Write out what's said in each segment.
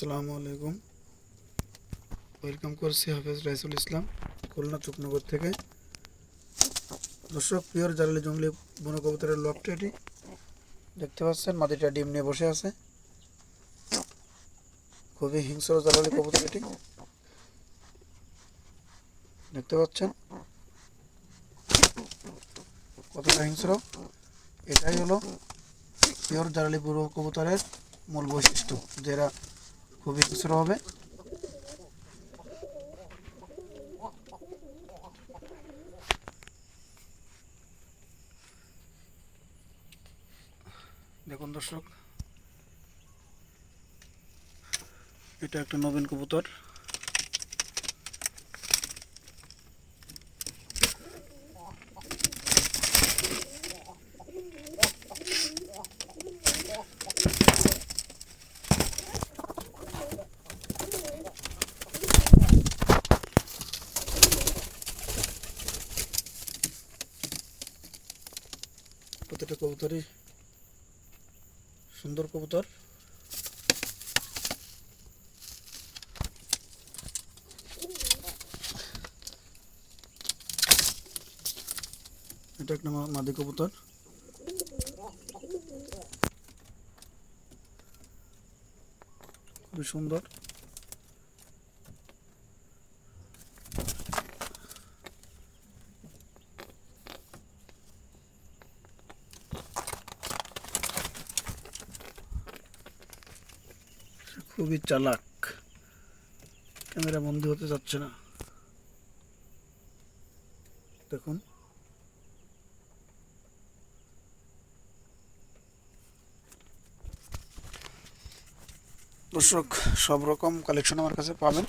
আসসালামু আলাইকুম। ওয়েলকাম করছি হাফেজ রাইসুল ইসলাম, খুলনা চুকনগর থেকে। দর্শক, পিওর জালালি জঙ্গলি বন কবুতরের লফট এটি। দেখতে পাচ্ছেন, মাটিটা ডিম নিয়ে বসে আছে। খুবই হিংস্র জালালি কবুতর এটি। দেখতে পাচ্ছেন? কতটা হিংস্র? এটাই হলো পিওর জালালি বুড়ো কবুতরের মূল বৈশিষ্ট্য, যেটা খুবই খুচরো হবে। দেখুন দর্শক এটা একটা নবীন কবুতর। কবুতরই। সুন্দর কবুতর। এটা একটা মাদি কবুতর। খুবই সুন্দর। খুবই চালাক। ক্যামেরা বন্দি হতে যাচ্ছে না। দেখুন। দর্শক, সব রকম কালেকশন আমার কাছে পাবেন।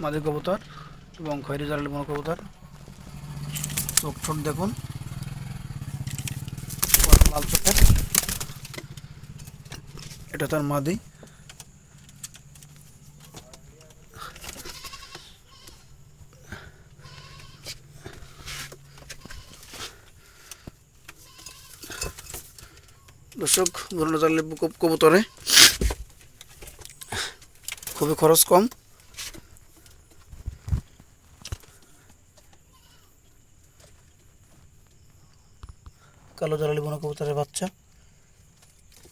মাদি কবুতর এবং খৈরি জালালি বন কবুতর চোখ ঠোঁট দেখুন। লাল চোখের এটা তার মাদি। দর্শক জালে কবুতরে। খুবই খরচ কম। কালো জালালি বন কবুতরের বাচ্চা।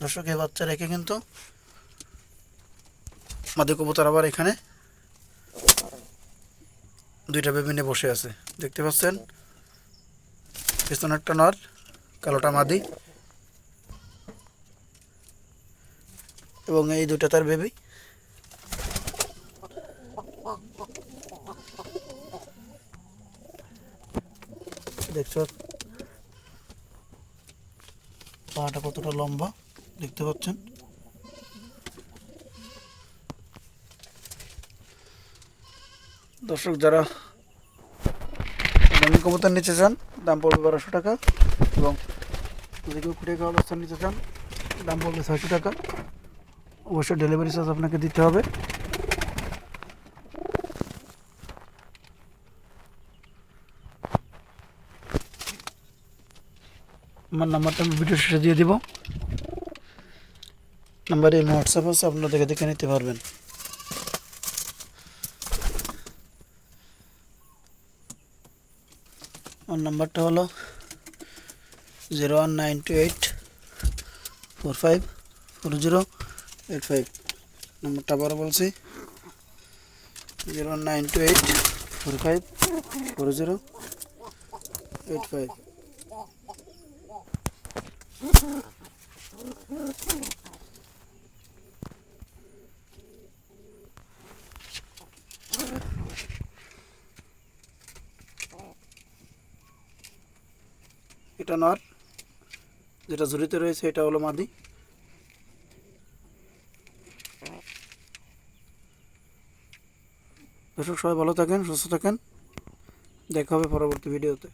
দর্শক, এই বাচ্চা রেখে কিন্তু মাদি কবুতর আবার এখানে দুইটা বেবি নিয়ে বসে আছে। দেখতে পাচ্ছেন? পিছনে একটা নর, কালোটা মাদি। এবং এই দুটা তার বেবি। দেখছ? পাটা কতটা লম্বা, দেখতে পাচ্ছেন? দর্শক, যারা দামি কবুতর নিতে চান, দাম পড়বে বারোশো টাকা এবং যদি কেউ কুড়িয়ে খাওয়া অবস্থান নিতে চান, দাম পড়বে ছয়শো টাকা। অবশ্যই ডেলিভারি চার্জ আপনাকে দিতে হবে। আমার নাম্বারটা আমি ভিডিও শেষে দিয়ে দিব। নাম্বারে হোয়াটসঅ্যাপ আছে আপনারা দেখে দেখে নিতে পারবেন। আমার নাম্বারটা হলো zero one nine two eight four five four zero eight five নম্বরটা আবারও বলছি zero one nine two eight four five four zero eight five এটা নর, যেটা ঝুড়িতে রয়েছে, এটা হলো মাদি। দর্শক, সবাই ভালো থাকেন, সুস্থ থাকেন। দেখা হবে পরবর্তী ভিডিওতে।